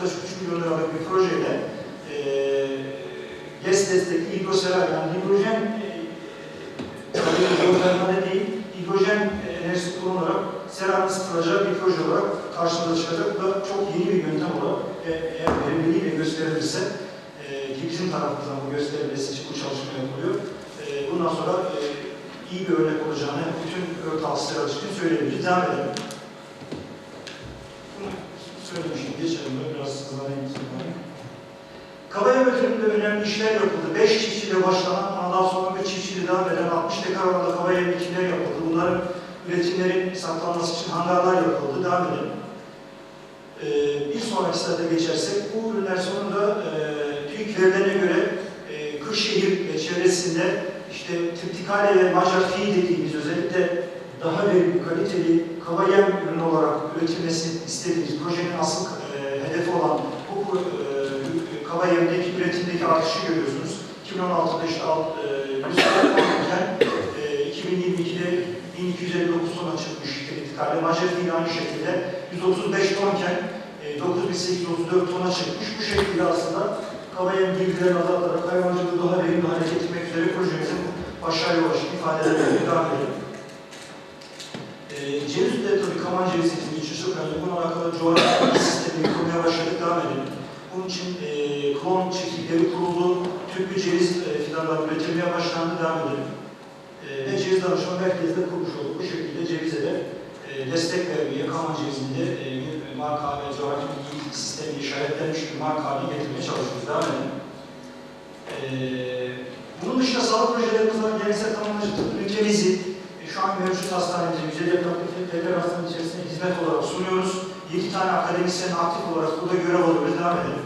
yaklaşık 3 milyon liralık bir projeyle e, GES destekli hidroseral yani hidrojen e, değil, hidrojen enerjisi kullanarak seranın ısıtılacağı bir proje olarak karşımıza çıkacak. Bu da çok yeni bir yöntem olarak e, eğer verimliliğiyle gösterilirse e, bizim tarafımızdan bu gösterilmesi için bu çalışma yapılıyor. E, bundan sonra e, iyi bir örnek olacağını bütün örgüt tahsisler için söyleyebiliriz. Devam edelim. Bunu geçelim. Böyle biraz hızlanayım. hızlanayım. Kabaya götürümünde önemli işler yapıldı. 5 çiftçiyle başlanan ama daha sonra bir çiftçiyle devam eden 60 dekar alanda kabaya bitkiler yapıldı. Bunların üretimlerin saklanması için hangarlar yapıldı. Devam edelim. Ee, bir sonraki slayda geçersek bu ürünler sonunda e, TÜİK verilerine göre e, Kırşehir ve çevresinde işte Triptikale ve Macar Fi dediğimiz özellikle daha verimli, kaliteli kaba yem ürünü olarak üretilmesini istediğimiz projenin asıl e, hedefi olan bu e, kaba yemdeki üretimdeki artışı görüyorsunuz. 2016'da işte alt, e, 100 tonken e, 2022'de 1259 tona çıkmış kritikale. Macar Fi aynı şekilde 135 tonken e, 9834 tona çıkmış. Bu şekilde aslında kaba yem bilgilerini azaltarak hayvancılığı daha verimli hale getirmek üzere projemizin başarıya ulaştığını ifade ederek devam edelim. E, ceviz de tabii kaman cevizi bizim için çok önemli. Bununla alakalı coğrafi sistemi kurmaya başladık, devam edelim. Bunun için e, klon çiftlikleri kuruldu, tüplü ceviz e, fidanları üretilmeye başlandı, devam edelim. E, ve ceviz danışma merkezi de kurmuş olduk. Bu şekilde cevize de e, destek vermeye, kaman cevizinde e, bir marka ve coğrafi bilgi sistemi işaretlenmiş bir marka haline getirmeye çalışıyoruz, devam edelim. E, bunun dışında sağlık projelerimiz var, devlet hastanenin içerisinde hizmet olarak sunuyoruz. 7 tane akademisyen aktif olarak burada görev alıyoruz. Devam edelim.